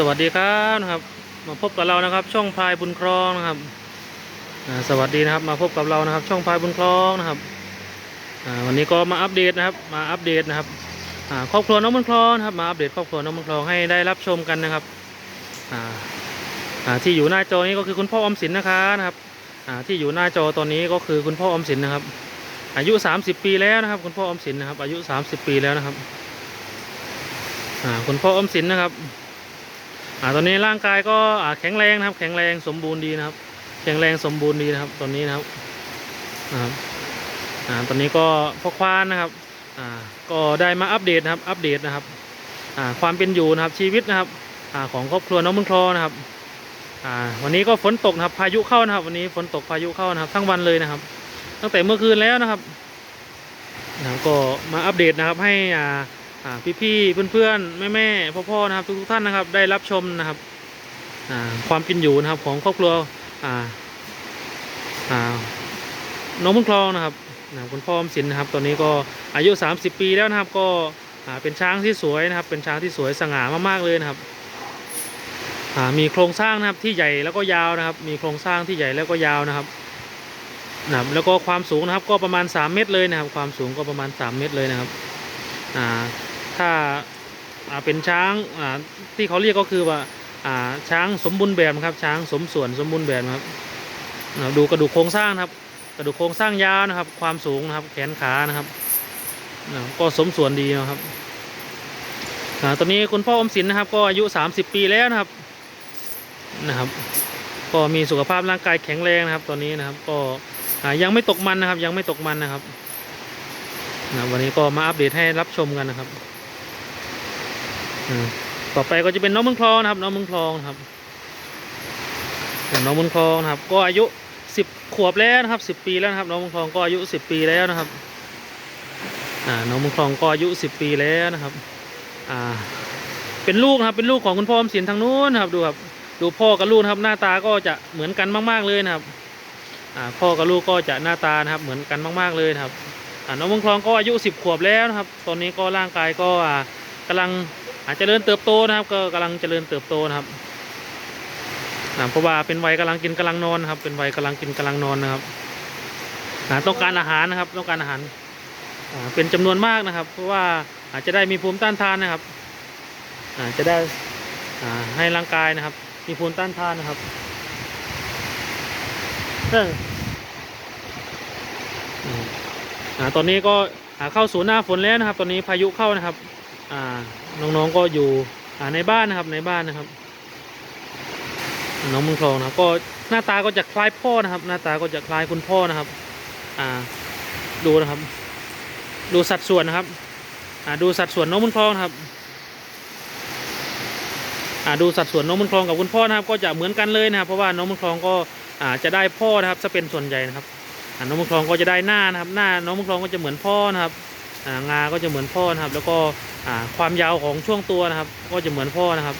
สวัสดีครับนะครับ มาพบกับเรานะครับ ช่องพายบุญครองนะครับสวัสดีนะครับมาพบกับเรานะครับ ช่องพายบุญครองนะครับวันนี้ก็มาอัปเดตนะครับ มาอัปเดตนะครับครอบครัวน้องบุญครองนะครับมาอัปเดตครอบครัวน้องบุญครองให้ได้รับชมกันนะครับที่อยู่หน้าจอนี้ก็คือคุณพ่ออมสินนะคะนะครับที่อยู่หน้าจอตอนนี้ก็คือคุณพ่ออมสินนะครับ อายุ 30 ปีแล้วนะครับ คุณพ่ออมสินนะครับ อายุ 30 ปีแล้วนะครับคุณพ่ออมสินนะครับ อ่าตอนนี้ร่างกายก็อ่าแข็งแรงนะครับ แข็งแรงสมบูรณ์ดีนะครับ แข็งแรงสมบูรณ์ดีนะครับ ตอนนี้นะครับนะครับอ่าตอนนี้ก็พ่อควานนะครับอ่าก็ได้มาอัปเดตนะครับ อัปเดตนะครับอ่าความเป็นอยู่นะครับชีวิตนะครับอ่าของครอบครัวน้องมุนคลอนะครับอ่าวันนี้ก็ฝนตกนะครับ พายุเข้านะครับ วันนี้ฝนตกพายุเข้านะครับ ทั้งวันเลยนะครับ ตั้งแต่เมื่อคืนแล้วนะครับนะก็มาอัปเดตนะครับให้อ่า พี่ๆเพื่อนๆแม่ๆพ่อๆนะครับ ทุกๆท่านนะครับ ได้รับชมนะครับความกินอยู่นะครับของครอบครัวน้องมุนคลองนะครับคุณพ่ออมสินนะครับ ตอนนี้ก็อายุ 30 ปีแล้วนะครับ ก็เป็นช้างที่สวยนะครับ เป็นช้างที่สวยสง่ามากๆเลยนะครับมีโครงสร้างนะครับที่ใหญ่แล้วก็ยาวนะครับ มีโครงสร้างที่ใหญ่แล้วก็ยาวนะครับนะแล้วก็ความสูงนะครับก็ประมาณ 3 เมตรเลยนะครับ ความสูงก็ประมาณ 3 เมตรเลยนะครับอ่า ถ้าเป็นช้างที่เขาเรียกก็คือว่าช้างสมบูรณ์แบบครับ ช้างสมส่วนสมบูรณ์แบบครับดูกระดูกโครงสร้างครับ กระดูกโครงสร้างยาวนะครับ ความสูงนะครับ แขนขานะครับก็สมส่วนดีนะครับตอนนี้คุณพ่ออมสินนะครับ ก็อายุ 30 ปีแล้วนะครับนะครับ ก็มีสุขภาพร่างกายแข็งแรงนะครับ ตอนนี้นะครับ ก็ยังไม่ตกมันนะครับ ยังไม่ตกมันนะครับนะวันนี้ก็มาอัปเดตให้รับชมกันนะครับ ต่อไปก็จะเป็นน้องมึงคลองนะครับ น้องมึงคลองนะครับน้องมึงคลองนะครับ ก็อายุสิบขวบแล้วนะครับสิบปีแล้วนะครับ น้องมึงคลองก็อายุสิบปีแล้วนะครับอ่าน้องมึงคลองก็อายุสิบปีแล้วนะครับอ่าเป็นลูกนะครับเป็นลูกของคุณพ่อมสินทางนู้นนะครับดูครับดูพ่อกับลูกนะครับหน้าตาก็จะเหมือนกันมาก ๆเลยนะครับอ่าพ่อกับลูกก็จะหน้าตานะครับเหมือนกันมาก ๆเลยนะครับอ่าน้องมงคลองก็อายุ 10 ขวบแล้วนะครับ ตอนนี้ก็ร่างกายก็อ่ากำลัง อาจจะเจริญเติบโตนะครับ ก็กำลังเจริญเติบโตนะครับอ่าเพราะว่าเป็นวัยกำลังกินกำลังนอนครับ เป็นวัยกำลังกินกำลังนอนนะครับอ่าต้องการอาหารนะครับ ต้องการอาหารเป็นจำนวนมากนะครับ เพราะว่าอาจจะได้มีภูมิต้านทานนะครับอาจจะได้ให้ร่างกายนะครับ มีภูมิต้านทานนะครับตอนนี้ก็เข้าสู่หน้าฝนแล้วนะครับ ตอนนี้พายุเข้านะครับ อ่าน้องๆก็อยู่อ่าในบ้านนะครับในบ้านนะครับ น้องมึงคลองนะครับ ก็หน้าตาก็จะคล้ายพ่อนะครับ หน้าตาก็จะคล้ายคุณพ่อนะครับ อ่า ดูนะครับ ดูสัดส่วนนะครับ อ่าดูสัดส่วนน้องมึงคลองนะครับอ่าดูสัดส่วนน้องมึงคลองกับคุณพ่อนะครับ ก็จะเหมือนกันเลยนะครับ เพราะว่าน้องมึงคลองก็อ่าจะได้พ่อนะครับจะเป็นส่วนใหญ่นะครับน้องมุกทองก็จะได้หน้านะครับ หน้าน้องมุกทองก็จะเหมือนพ่อนะครับ งาก็จะเหมือนพ่อนะครับ แล้วก็ความยาวของช่วงตัวนะครับ ก็จะเหมือนพ่อนะครับ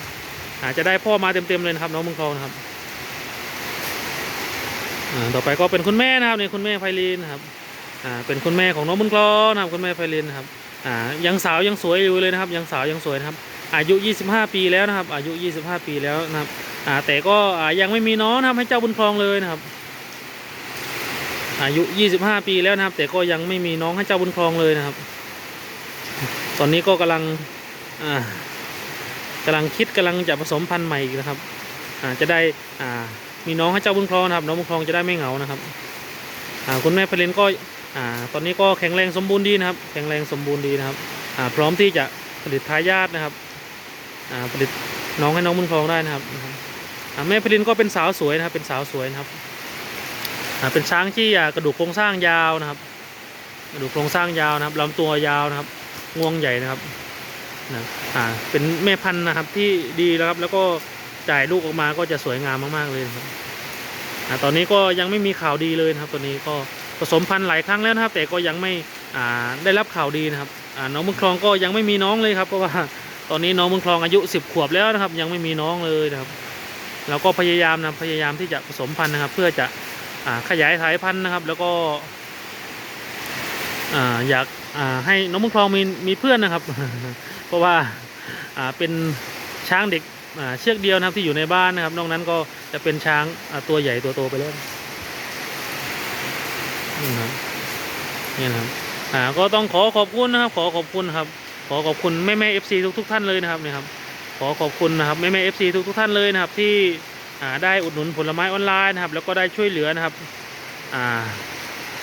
อาจะได้พ่อมาเต็มๆเลยนะครับ น้องมุกทองนะครับต่อไปก็เป็นคุณแม่นะครับนี่คุณแม่ไพลินครับเป็นคุณแม่ของน้องมุกทองนะครับคุณแม่ไพลินครับยังสาวยังสวยอยู่เลยนะครับ ยังสาวยังสวยนะครับ อายุ 25 ปีแล้วนะครับ อายุ 25 ปีแล้วนะครับแต่ก็ยังไม่มีน้องนะครับให้เจ้าบุญครองเลยนะครับอายุ 25 ปีแล้วนะครับ แต่ก็ยังไม่มีน้องให้เจ้าบุญครองเลยนะครับ ตอนนี้ก็กำลังอ่ากำลังคิดกำลังจะผสมพันธุ์ใหม่อีกนะครับจะได้มีน้องให้เจ้าบุญครองนะครับ น้องบุญครองจะได้ไม่เหงานะครับคุณแม่พลินก็ตอนนี้ก็แข็งแรงสมบูรณ์ดีนะครับ แข็งแรงสมบูรณ์ดีนะครับพร้อมที่จะผลิตทายาทนะครับผลิตน้องให้น้องบุญครองได้นะครับแม่พลินก็เป็นสาวสวยนะครับ เป็นสาวสวยนะครับเป็นช้างที่กระดูกโครงสร้างยาวนะครับ กระดูกโครงสร้างยาวนะครับลำตัวยาวนะครับ งวงใหญ่นะครับนะอ่าเป็นแม่พันธุ์นะครับที่ดีแล้วครับแล้วก็จ่ายลูกออกมาก็จะสวยงามมากๆเลยนะครับอ่าตอนนี้ก็ยังไม่มีข่าวดีเลยนะครับตอนนี้ก็ผสมพันธุ์หลายครั้งแล้วนะครับ แต่ก็ยังไม่อ่าได้รับข่าวดีนะครับอ่าน้องมึงคลองก็ยังไม่มีน้องเลยครับเพราะว่าตอนนี้น้องมึงคลองอายุ10ขวบแล้วนะครับ ยังไม่มีน้องเลยนะครับแล้วก็พยายามนะพยายามที่จะผสมพันธุ์นะครับ เพื่อจะอ่าขยายสายพันธุ์นะครับ แล้วก็ อยากให้น้องมุกทองมีมีเพื่อนนะครับ เพราะว่าเป็นช้างเด็กเชือกเดียวนะครับที่อยู่ในบ้านนะครับ นอกนั้นก็จะเป็นช้างตัวใหญ่ตัวโตไปแล้วนี่นะครับนี่นะครับอ่าก็ต้องขอขอบคุณนะครับ ขอขอบคุณครับ ขอขอบคุณแม่แม่เอฟซีทุกทุกๆท่านเลยนะครับนี่ครับ ขอขอบคุณนะครับแม่แม่เอฟซีทุกทุกๆท่านเลยนะครับ ที่อ่าได้อุดหนุนผลไม้ออนไลน์นะครับ แล้วก็ได้ช่วยเหลือนะครับ อ่า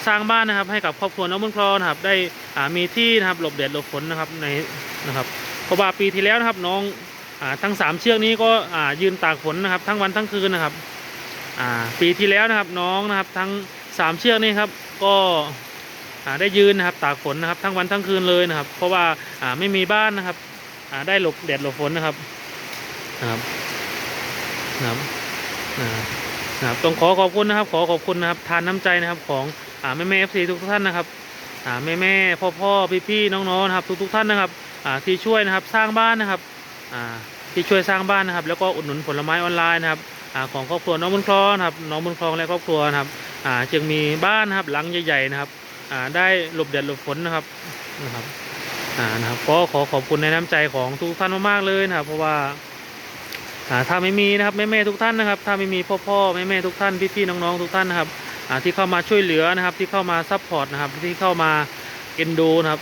สร้างบ้านนะครับ ให้กับครอบครัวน้องบุญครองนะครับ ได้อ่ามีที่นะครับหลบแดดหลบฝนนะครับในนะครับเพราะว่าปีที่แล้วนะครับน้องอ่าทั้งสามเชือกนี้ก็อ่ายืนตากฝนนะครับ ทั้งวันทั้งคืนนะครับอ่าปีที่แล้วนะครับน้องนะครับทั้งสามเชือกนี้ครับก็อ่าได้ยืนนะครับตากฝนนะครับ ทั้งวันทั้งคืนเลยนะครับ เพราะว่าอ่าไม่มีบ้านนะครับอ่าได้หลบแดดหลบฝนนะครับนะครับนะครับนะครับนะครับต้องขอขอบคุณนะครับ ขอขอบคุณนะครับ ทานน้ำใจนะครับของ อ่าแม่แม่เอฟซีทุกท่านนะครับอ่าแม่แม่พ่อพ่อพี่พี่น้องๆนะครับทุกทุกท่านนะครับอ่าที่ช่วยนะครับสร้างบ้านนะครับอ่าที่ช่วยสร้างบ้านนะครับ แล้วก็อุดหนุนผลไม้ออนไลน์นะครับอ่าของครอบครัวน้องบุญครองครับน้องบุญครองและครอบครัวนะครับอ่าจึงมีบ้านนะครับหลังใหญ่ๆนะครับอ่าได้หลบแดดหลบฝนนะครับนะครับอ่านะครับก็ขอขอบคุณในน้ำใจของทุกท่านมากๆเลยนะครับ เพราะว่าอ่าถ้าไม่มีนะครับแม่ๆทุกท่านนะครับ ถ้าไม่มีพ่อพ่อแม่แม่ๆทุกท่านพี่ๆน้องๆทุกท่านนะครับ ที่เข้ามาช่วยเหลือนะครับ ที่เข้ามาซัพพอร์ตนะครับ ที่เข้ามาเอ็นดูนะครับ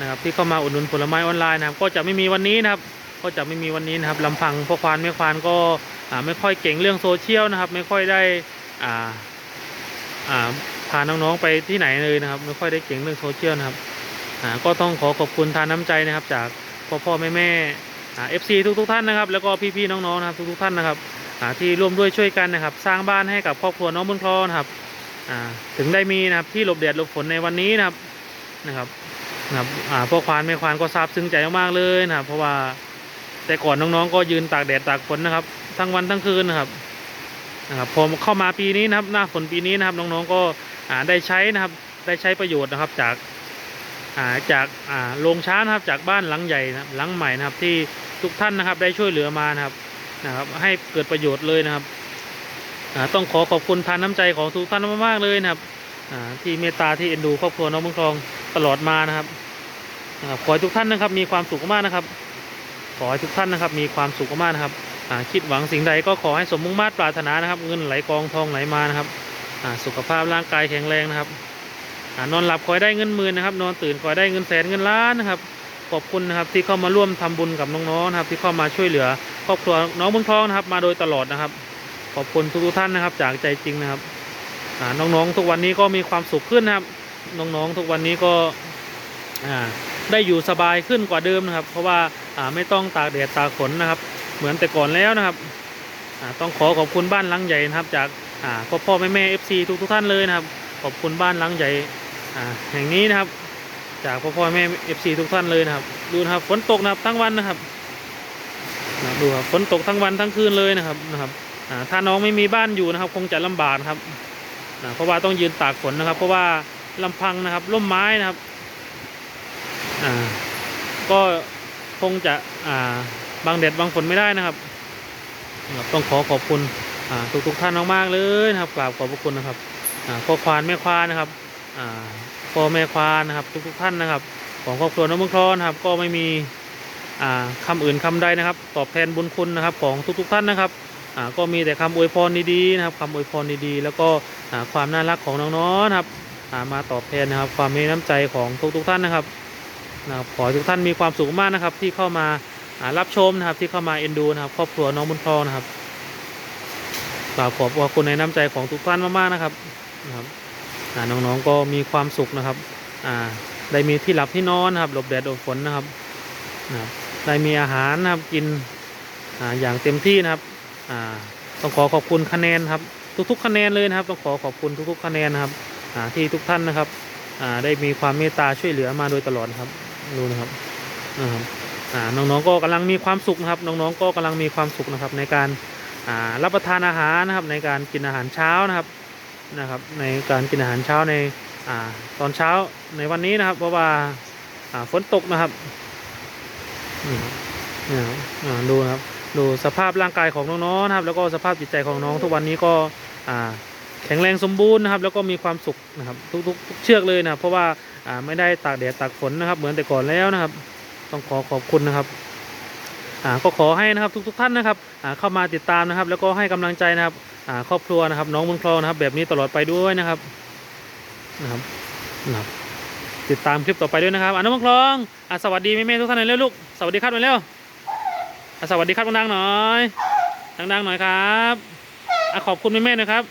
นะครับ ที่เข้ามาอุดหนุนผลไม้ออนไลน์นะครับ ก็จะไม่มีวันนี้นะครับ ก็จะไม่มีวันนี้นะครับลำพังพ่อควานแม่ควานก็ไม่ค่อยเก่งเรื่องโซเชียลนะครับ ไม่ค่อยได้อ่าอ่าพาน้องๆไปที่ไหนเลยนะครับ ไม่ค่อยได้เก่งเรื่องโซเชียลนะครับอ่าก็ต้องขอขอบคุณทานน้ำใจนะครับ จากพ่อพ่อแม่แม่เอฟซีทุกทุกๆท่านนะครับ แล้วก็พี่พี่ๆน้องๆนะครับทุกทุกๆท่านนะครับ ที่ร่วมด้วยช่วยกันนะครับ สร้างบ้านให้กับครอบครัวน้องบุญคลอนะครับถึงได้มีนะครับที่หลบแดดหลบฝนในวันนี้นะครับนะครับนะครับพ่อควานแม่ควานก็ซาบซึ้งใจมากๆเลยนะครับ เพราะว่าแต่ก่อนน้องๆก็ยืนตากแดดตากฝนนะครับ ทั้งวันทั้งคืนนะครับนะครับพอเข้ามาปีนี้นะครับ หน้าฝนปีนี้นะครับน้องๆก็ได้ใช้นะครับ ได้ใช้ประโยชน์นะครับจากจากโรงช้านะครับจากบ้านหลังใหญ่นะหลังใหม่นะครับที่ทุกท่านนะครับได้ช่วยเหลือมานะครับ นะครับ ให้เกิดประโยชน์เลยนะครับต้องขอขอบคุณทานน้ำใจของทุกท่านมากๆเลยนะครับที่เมตตาที่เอ็นดูครอบครัวน้องมังคลองตลอดมานะครับนะครับขอให้ทุกท่านนะครับมีความสุขมากนะครับ ขอให้ทุกท่านนะครับมีความสุขมากนะครับคิดหวังสิ่งใดก็ขอให้สมมุ่งมาตรปรารถนานะครับ เงินไหลกองทองไหลมานะครับสุขภาพร่างกายแข็งแรงนะครับนอนหลับคอยได้เงินหมื่นนะครับ นอนตื่นคอยได้เงินแสนเงินล้านนะครับ ขอบคุณนะครับที่เข้ามาร่วมทำบุญกับน้องๆนะครับ ที่เข้ามาช่วยเหลือครอบครัวน้องบุญทองนะครับ มาโดยตลอดนะครับ ขอบคุณทุกๆท่านนะครับ จากใจจริงนะครับน้องๆทุกวันนี้ก็มีความสุขขึ้นนะครับ น้องๆทุกวันนี้ก็ได้อยู่สบายขึ้นกว่าเดิมนะครับ เพราะว่าไม่ต้องตากแดดตากฝนนะครับ เหมือนแต่ก่อนแล้วนะครับต้องขอขอบคุณบ้านหลังใหญ่นะครับ จากพ่อพ่อแม่แม่เอฟซีทุกๆท่านเลยนะครับ ขอบคุณบ้านหลังใหญ่แห่งนี้นะครับ จากพ่อพ่อแม่เอฟซีทุกท่านเลยนะครับ ดูนะครับฝนตกนะครับทั้งวันนะครับนะดูครับฝนตกทั้งวันทั้งคืนเลยนะครับนะครับถ้าน้องไม่มีบ้านอยู่นะครับ คงจะลำบากครับนะเพราะว่าต้องยืนตากฝนนะครับ เพราะว่าลำพังนะครับร่มไม้นะครับอ่าก็คงจะอ่าบางแดดบางฝนไม่ได้นะครับต้องขอขอบคุณทุกทุกท่านมากๆเลยนะครับกราบขอบพระคุณนะครับพ่อควานแม่ควานนะครับอ่า พ่อแม่ควานนะครับทุกๆท่านนะครับ ของครอบครัวน้องมังคลอนะครับก็ไม่มีอ่าคำอื่นคำใดนะครับ ตอบแทนบุญคุณนะครับของทุกๆท่านนะครับก็มีแต่คำอวยพรดีๆนะครับคำอวยพรดีๆ แล้วก็ความน่ารักของน้องๆนะครับมาตอบแทนนะครับ ความมีน้ำใจของทุกๆท่านนะครับนะครับขอทุกท่านมีความสุขมากนะครับ ที่เข้ามารับชมนะครับที่เข้ามาเอ็นดูนะครับ ครอบครัวน้องบุญคลอนะครับกราบขอบคุณในน้ำใจของทุกท่านมากๆนะครับนะครับ น้องๆก็มีความสุขนะครับได้มีที่หลับที่นอนนะครับหลบแดดหลบฝนนะครับนะได้มีอาหารนะครับกินออย่างเต็มที่นะครับต้องขอขอบคุณคะแนนครับ ทุกๆ คะแนนเลยนะครับ ต้องขอขอบคุณทุกๆ คะแนนนะครับที่ทุกท่านนะครับได้มีความเมตตาช่วยเหลือมาโดยตลอดครับดูนะครับนะครับน้องๆก็กำลังมีความสุขนะครับ น้องๆก็กำลังมีความสุขนะครับในการรับประทานอาหารนะครับในการกินอาหารเช้านะครับ นะครับในการกินอาหารเช้าในอาตอนเช้าในวันนี้นะครับ เพราะว่าอาฝนตกนะครับนี่ครับนี่ครับอ่าดูนะครับดูสภาพร่างกายของน้องๆนะครับ แล้วก็สภาพจิตใจของน้องทุกวันนี้ก็อ่าแข็งแรงสมบูรณ์นะครับ แล้วก็มีความสุขนะครับทุกๆุกเชือกเลยนะครับเพราะว่าไม่ได้ตากแดดตากฝนนะครับ เหมือนแต่ก่อนแล้วนะครับ ต้องขอขอบคุณนะครับ ก็ขอให้นะครับทุกๆท่านนะครับเข้ามาติดตามนะครับ แล้วก็ให้กำลังใจนะครับครอบครัวนะครับ น้องบุญครองนะครับ แบบนี้ตลอดไปด้วยนะครับนะครับนะครับติดตามคลิปต่อไปด้วยนะครับอ่าน้องบุญครองอ่าสวัสดีแม่ๆทุกท่านหน่อยเร็วลูกสวัสดีครับหน่อยเร็วอ่าสวัสดีครับดังๆหน่อยดังๆหน่อยครับอ่าขอบคุณแม่ๆนะครับ